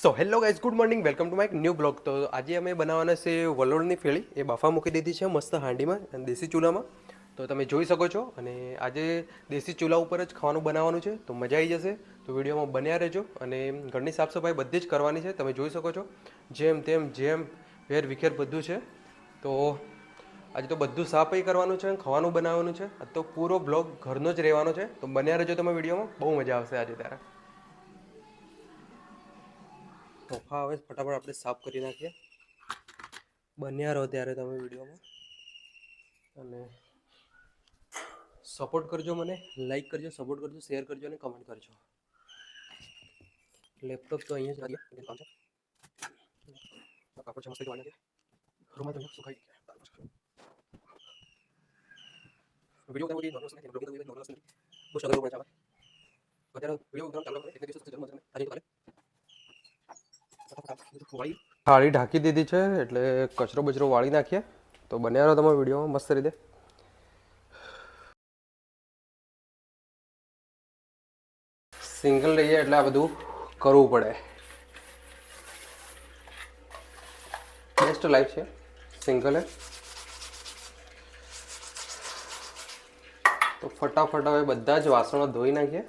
So hello guys good morning welcome to my new blog તો આજે અમે બનાવવાના છે વલોડની ફેળી. એ બાફા મૂકી દીધી છે મસ્ત હાંડીમાં અને દેશી ચૂલામાં. તો તમે જોઈ શકો છો અને આજે દેશી ચૂલા ઉપર જ ખાવાનું બનાવવાનું છે. તો મજા આવી જશે. તો વિડીયોમાં બન્યા રહેજો અને ઘરની સાફ સફાઈ બધી જ કરવાની છે. તમે જોઈ શકો છો. જેમ તેમ જેમ વેર વિખેર બધું છે. તો આજે તો બધું સાફ કરવાનું છે, ખાવાનું બનાવવાનું છે. તો પૂરો બ્લોગ ઘરનો જ રહેવાનો છે. તો બન્યા રહેજો તમે વિડીયોમાં. બહુ મજા આવશે આજે ત્યારે. સોફા આવે ફટાફટ આપણે સાફ કરી નાખીએ. બન્યા રહો ત્યારે તમે વિડીયોમાં. અને સપોર્ટ કરજો મને લાઈક કરજો સપોર્ટ કરજો શેર કરજો અને કમેન્ટ કરજો. લેપટોપ તો અહીંયા જ કાપડ છે રૂમમાં તમને સુખાઈ વીડિયો ઉતારવો નોર્મલ નથી નોર્મલ વીડિયો ઉતારવાનું ચાલુ કરે એક દિવસ જન્મ જન્મ. કાલે. થાળી ઢાંકી દીધી છે, એટલે કચરો બચરો વાળી નાખીએ. તો બન્યા રહો તમારા વિડીયોમાં, મસ્ત રીતે. સિંગલ રહીએ એટલે આ બધું કરવું પડે. બેસ્ટ લાઈફ છે, સિંગલે તો ફટાફટ હવે બધા જ વાસણો ધોઈ નાખીએ.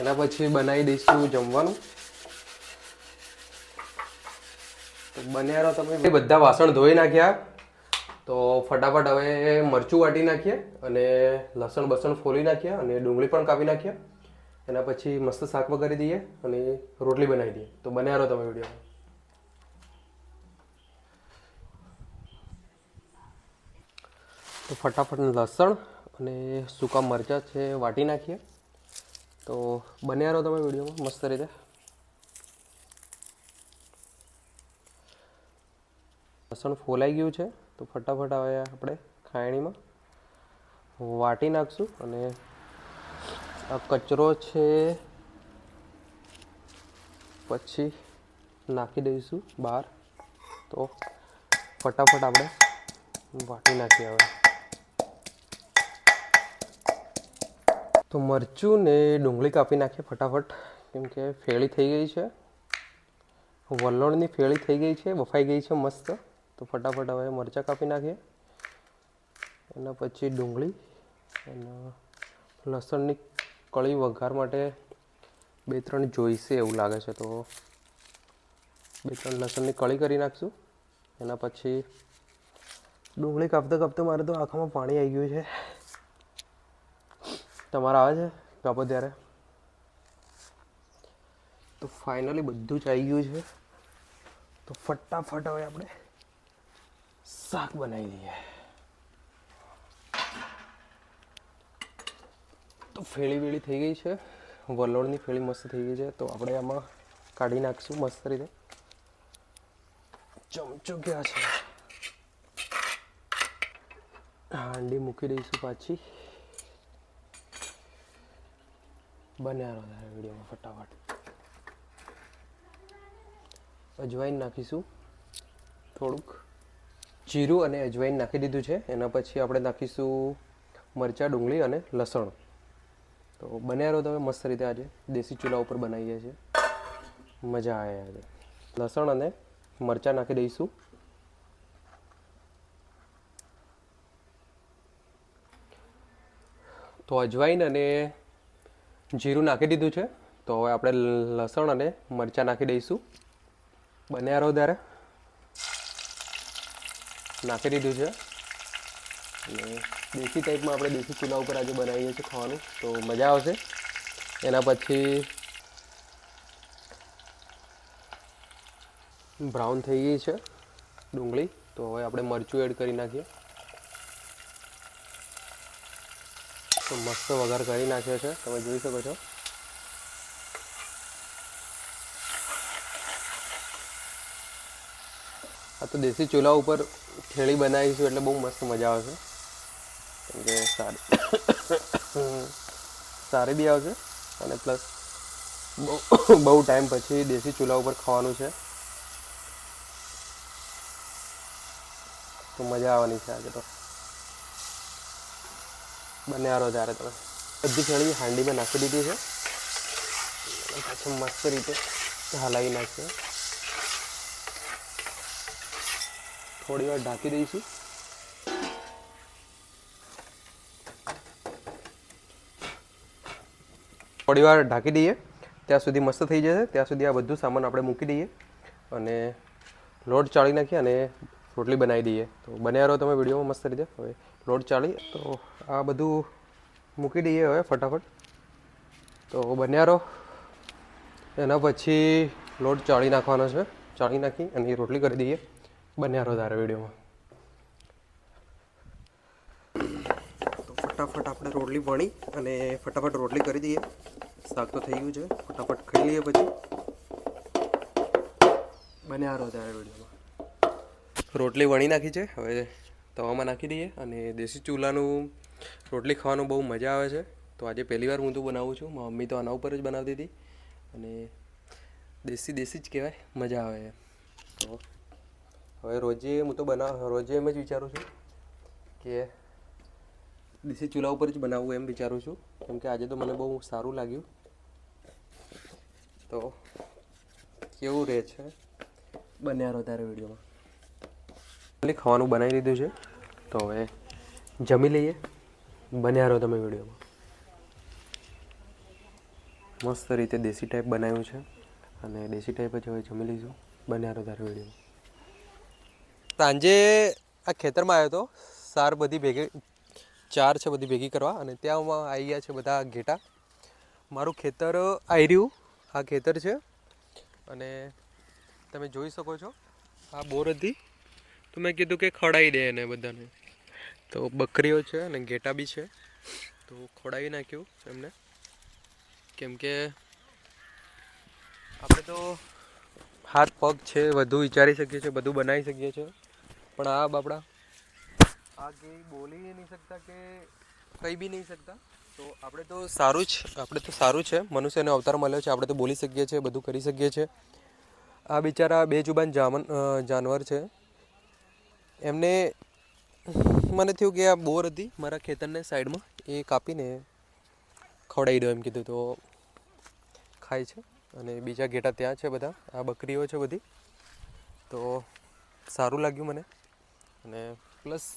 એના પછી બનાવી દઈશું જમવાનું. તો બન્યા તમે. બધા વાસણ ધોઈ નાખ્યા. તો ફટાફટ હવે મરચું વાટી નાખીએ અને લસણ બસણ ફોલી નાખીએ અને ડુંગળી પણ કાપી નાખીએ એના પછી મસ્ત શાક કરી દઈએ અને રોટલી બનાવી દઈએ. તો બન્યા રહો તમે વીડિયો તો ફટાફટ લસણ અને સૂકા મરચાં છે, વાટી નાખીએ. તો બન્યા રહો તમે વિડીયોમાં. મસ્ત રીતે. લસણ ફોલાઈ ગયું છે, તો ફટાફટ હવે આપણે ખાયણીમાં વાટી નાખશું અને આ કચરો છે પછી નાખી દઈશું બહાર. તો ફટાફટ આપણે વાટી નાખીએ હવે. તો મરચું ને ડુંગળી કાપી નાખીએ ફટાફટ, કેમ કે ફેળી થઈ ગઈ છે. વલોણની ફેળી થઈ ગઈ છે, બફાઈ ગઈ છે મસ્ત. તો ફટાફટ હવે મરચાં કાપી નાખીએ. એના પછી ડુંગળી અને લસણની કળી વઘાર માટે બે ત્રણ જોઈશે એવું લાગે છે તો. બે ત્રણ લસણની કળી કરી નાખશું. એના પછી ડુંગળી કાપતા કાપતા મારે તો આંખમાં પાણી આવી ગયું છે. તમારે આવે છે કાપો ત્યારે? તો ફાઇનલી બધું જ આવી ગયું છે. તો ફટાફટ હવે આપણે શાક બનાવી દઈએ. તો ફેળી વેળી થઈ ગઈ છે. વલોળની ફેળી મસ્ત થઈ ગઈ છે. તો આપણે આમાં કાઢી નાખશું મસ્ત રીતે. ચમચો ક્યાં છે. હાંડી મૂકી દઈશું પાછી. બન્યા રહો તારે વિડીયોમાં ફટાફટ. અજવાઈન નાખીશું થોડુંક. જીરું અને અજવાઈન નાખી દીધું છે. એના પછી આપણે નાખીશું મરચાં, ડુંગળી અને લસણ. તો બન્યા રહો તમે મસ્ત રીતે આજે. દેશી ચૂલા ઉપર બનાવીએ છીએ મજા આવે આજે. લસણ અને મરચાં નાખી દઈશું. તો અજવાઈન અને જીરું નાખી દીધું છે. તો હવે આપણે લસણ અને મરચાં નાખી દઈશું. બન્યા રહો ત્યારે. નાખી દીધું છે. અને દેશી ટાઈપમાં આપણે દેશી ચૂલા ઉપર આજે બનાવીએ છીએ ખાવાનું, તો મજા આવશે. એના પછી બ્રાઉન થઈ ગઈ છે ડુંગળી, તો હવે આપણે મરચું એડ કરી નાખીએ. તો મસ્ત વઘાર કરી નાખ્યો છે, તમે જોઈ શકો છો. આ તો દેશી ચૂલા ઉપર ખેડી બનાવીશું એટલે બહુ મસ્ત મજા આવશે. કેમ કે સારી સારી બી આવશે અને પ્લસ બહુ બહુ ટાઈમ પછી દેશી ચૂલા ઉપર ખાવાનું છે. તો મજા આવવાની છે આજે તો. બંને આરો ત્યારે તમે. બધી ખેડી હાંડીમાં નાખી દીધી છે. પછી મસ્ત રીતે હલાવી નાખીએ. થોડી વાર ઢાંકી દઈશું. થોડી વાર ઢાંકી દઈએ. ત્યાં સુધી મસ્ત થઈ જશે. ત્યાં સુધી આ બધું સામાન આપણે મૂકી દઈએ અને લોટ ચાળી નાખીએ અને રોટલી બનાવી દઈએ. તો બન્યા રહો તમે વિડીયોમાં મસ્ત રીતે. હવે લોટ ચાળી, તો આ બધું મૂકી દઈએ હવે ફટાફટ. તો બન્યા રહો. એના પછી લોટ ચાળી નાખવાનો છે. ચાળી નાખી અને રોટલી કરી દઈએ. બન્યા રહો તારે વિડીયોમાં. તો ફટાફટ આપણે રોટલી વણી અને ફટાફટ રોટલી કરી દઈએ. શાક તો થઈ ગયું છે. ફટાફટ ખાઈ લઈએ પછી. બન્યા રહો ત્યારે વિડીયોમાં. રોટલી વણી નાખી છે. હવે તવામાં નાખી દઈએ અને દેશી ચૂલાનું રોટલી ખાવાનું બહુ મજા આવે છે. તો આજે પહેલી વાર હું તો બનાવું છું. મમ્મી તો આના ઉપર જ બનાવતી હતી. અને દેશી દેશી જ કહેવાય. મજા આવે તો હવે રોજે હું તો બનાવ રોજે એમ જ વિચારું છું કે દેશી ચૂલા ઉપર જ બનાવવું એમ વિચારું છું. કેમ કે આજે તો મને બહુ સારું લાગ્યું. તો કેવું રહે છે બન્યા રહો ત્યારે વિડીયોમાં? એટલે ખાવાનું બનાવી દીધું છે. તો હવે જમી લઈએ. બન્યા રહો તમે વિડીયોમાં. મસ્ત રીતે દેશી ટાઈપ બનાવ્યું છે. અને દેશી ટાઈપ જ હવે જમી લઈશું. બન્યા રહો તારે વિડીયોમાં. સાંજે આ ખેતરમાં આવ્યો હતો. સાર બધી ભેગી, ચાર છે બધી ભેગી કરવા અને ત્યાં આવી ગયા છે બધા ઘેટા. મારું ખેતર આવી રહ્યું, આ ખેતર છે. અને તમે જોઈ શકો છો, આ બોર હતી. તો મેં કીધું કે ખડાઈ દે એને બધાને. તો બકરીઓ છે અને ઘેટા બી છે. તો ખોડાવી નાખ્યું એમને. કેમ કે આપણે તો હાથ પગ છે, બધું વિચારી શકીએ છીએ, બધું બનાવી શકીએ છીએ. પણ આ બાપડા. આ કંઈ બોલી નહીં શકતા કે કહી બી નહીં શકતા. તો આપણે તો સારું જ આપણે તો સારું છે. મનુષ્યને અવતાર મળ્યો છે આપણે તો બોલી શકીએ છીએ બધું કરી શકીએ છીએ. આ બિચારા બે જુબાન જામન જાનવર છે. એમને મને થયું કે આ બોર હતી મારા ખેતરને સાઈડમાં એ કાપીને ખવડાવી દો એમ કીધું. તો ખાય છે અને બીજા ઘેટા ત્યાં છે બધા આ બકરીઓ છે બધી. તો સારું લાગ્યું મને. અને પ્લસ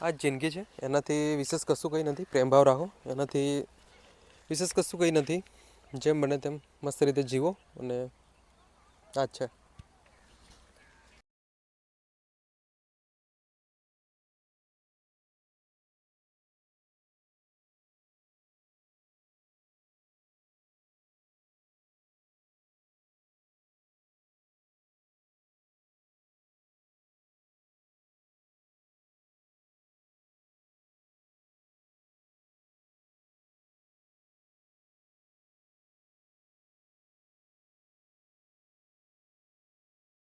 આ જિંદગી છે. એનાથી વિશેષ કશું કંઈ નથી. પ્રેમભાવ રાખો. એનાથી વિશેષ કશું કંઈ નથી. જેમ બને તેમ મસ્ત રીતે જીવો અને આ છે.